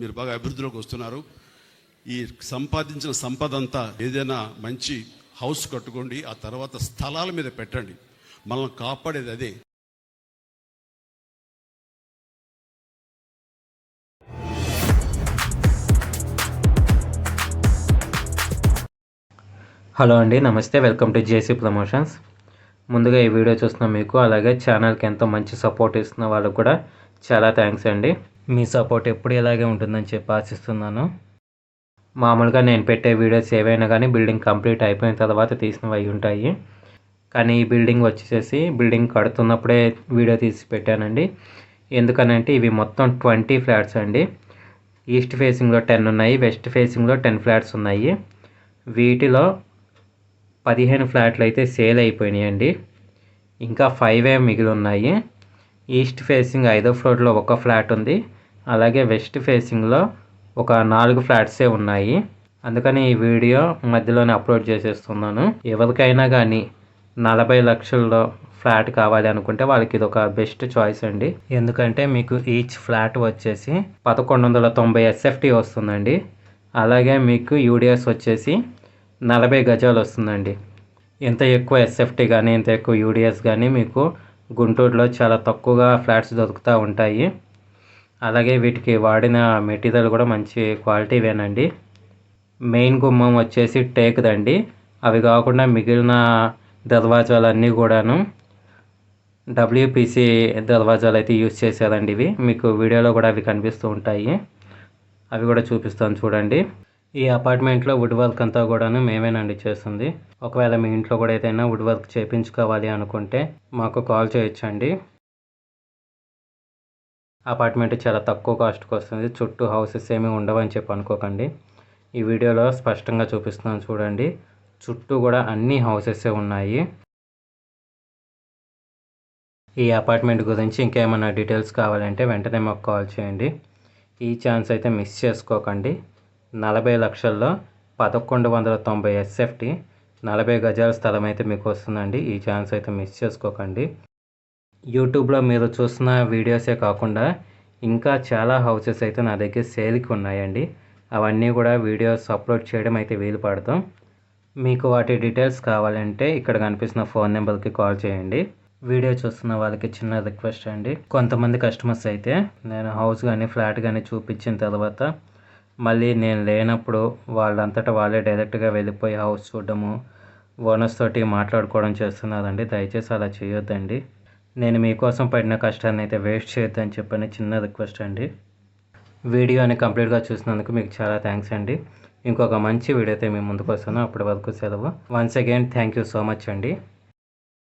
మీరు బాగా అభివృద్ధిలోకి వస్తున్నారు. ఈ సంపాదించిన సంపద అంతా ఏదైనా మంచి హౌస్ కట్టుకోండి ఆ తర్వాత స్థలాల మీద పెట్టండి. మనల్ని కాపాడేది అదే. హలో అండి నమస్తే వెల్కమ్ టు జేసీ ప్రమోషన్స్. ముందుగా ఈ వీడియో చూస్తున్న మీకు అలాగే ఛానల్కి ఎంతో మంచి సపోర్ట్ ఇస్తున్న వాళ్ళకు కూడా చాలా థ్యాంక్స్ అండి. మీ సపోర్ట్ ఎప్పుడు ఇలాగే ఉంటుందని చెప్పి ఆశిస్తున్నాను. మామూలుగా నేను పెట్టే వీడియోస్ ఏవైనా కానీ బిల్డింగ్ కంప్లీట్ అయిపోయిన తర్వాత తీసినవి అయి ఉంటాయి. కానీ ఈ బిల్డింగ్ వచ్చేసి బిల్డింగ్ కడుతున్నప్పుడే వీడియో తీసి పెట్టానండి. ఎందుకనంటే ఇవి మొత్తం ట్వంటీ ఫ్లాట్స్ అండి. ఈస్ట్ ఫేసింగ్లో టెన్ ఉన్నాయి వెస్ట్ ఫేసింగ్లో టెన్ ఫ్లాట్స్ ఉన్నాయి. వీటిలో పదిహేను ఫ్లాట్లు అయితే సేల్ అయిపోయినాయండి. ఇంకా ఫైవ్ ఏ మిగిలి ఉన్నాయి. ఈస్ట్ ఫేసింగ్ ఐదో ఫ్లోర్లో ఒక ఫ్లాట్ ఉంది. అలాగే వెస్ట్ ఫేసింగ్లో ఒక నాలుగు ఫ్లాట్సే ఉన్నాయి. అందుకని ఈ వీడియో మధ్యలోనే అప్లోడ్ చేసేస్తున్నాను. ఎవరికైనా కానీ నలభై లక్షల్లో ఫ్లాట్ కావాలి అనుకుంటే వాళ్ళకి ఇది ఒక బెస్ట్ చాయిస్ అండి. ఎందుకంటే మీకు ఈచ్ ఫ్లాట్ వచ్చేసి పదకొండు వందల తొంభై ఎస్ఎఫ్టీ వస్తుందండి. అలాగే మీకు యూడిఎస్ వచ్చేసి నలభై గజాలు వస్తుందండి. ఇంత ఎక్కువ ఎస్ఎఫ్టీ కానీ ఇంత ఎక్కువ యూడిఎస్ కానీ మీకు గుంటూరులో చాలా తక్కువగా ఫ్లాట్స్ దొరుకుతూ ఉంటాయి. అలాగే వీటికి వాడిన మెటీరియల్ కూడా మంచి క్వాలిటీవేనండి మెయిన్ గుమ్మం వచ్చేసి టేక్దండి అవి కాకుండా మిగిలిన దర్వాజాలన్నీ కూడాను డబ్ల్యూపీసీ దర్వాజాలు అయితే యూజ్ చేశారండి ఇవి. మీకు వీడియోలో కూడా అవి కనిపిస్తూ ఉంటాయి. అవి కూడా చూపిస్తాను చూడండి. ఈ అపార్ట్మెంట్లో వుడ్ వర్క్ అంతా కూడాను మేమేనండి చేస్తుంది. ఒకవేళ మీ ఇంట్లో కూడా ఏదైనా వుడ్ వర్క్ చేయించుకోవాలి అనుకుంటే మాకు కాల్ చేయొచ్చండి. అపార్ట్మెంట్ చాలా తక్కువ కాస్ట్కి వస్తుంది. చుట్టూ హౌసెస్ ఏమీ ఉండవని చెప్పి అనుకోకండి. ఈ వీడియోలో స్పష్టంగా చూపిస్తున్నాను చూడండి. చుట్టూ కూడా అన్ని హౌసెసే ఉన్నాయి. ఈ అపార్ట్మెంట్ గురించి ఇంకేమైనా డీటెయిల్స్ కావాలంటే వెంటనే మాకు కాల్ చేయండి. ఈ ఛాన్స్ అయితే మిస్ చేసుకోకండి. నలభై లక్షల్లో పదకొండు వందల తొంభై ఎస్ఎఫ్టీ నలభై గజాల స్థలం అయితే మీకు వస్తుందండి. ఈ ఛాన్స్ అయితే మిస్ చేసుకోకండి. యూట్యూబ్లో మీరు చూస్తున్న వీడియోసే కాకుండా ఇంకా చాలా హౌసెస్ అయితే నా దగ్గర సేల్కి ఉన్నాయండి. అవన్నీ కూడా వీడియోస్ అప్లోడ్ చేయడం అయితే వీలు పడతాం. మీకు వాటి డీటెయిల్స్ కావాలంటే ఇక్కడ కనిపిస్తున్న ఫోన్ నెంబర్కి కాల్ చేయండి. వీడియో చూస్తున్న వాళ్ళకి చిన్న రిక్వెస్ట్ అండి. కొంతమంది కస్టమర్స్ అయితే నేను హౌస్ కానీ ఫ్లాట్ కానీ చూపించిన తర్వాత మళ్ళీ నేను లేనప్పుడు వాళ్ళంతటా వాళ్ళే డైరెక్ట్గా వెళ్ళిపోయి హౌస్ చూడడము ఓనర్స్ తోటి మాట్లాడుకోవడం చేస్తున్నారండి. దయచేసి అలా చేయొద్దండి. నేను మీకోసం పడిన కష్టాన్ని అయితే వేస్ట్ చేయొద్దని చెప్పని చిన్న రిక్వెస్ట్ అండి. వీడియోని కంప్లీట్గా చూసినందుకు మీకు చాలా థ్యాంక్స్ అండి. ఇంకొక మంచి వీడియో అయితే మేము ముందుకు వస్తాను. అప్పటి వరకు సెలవు. Once again thank you so much అండి.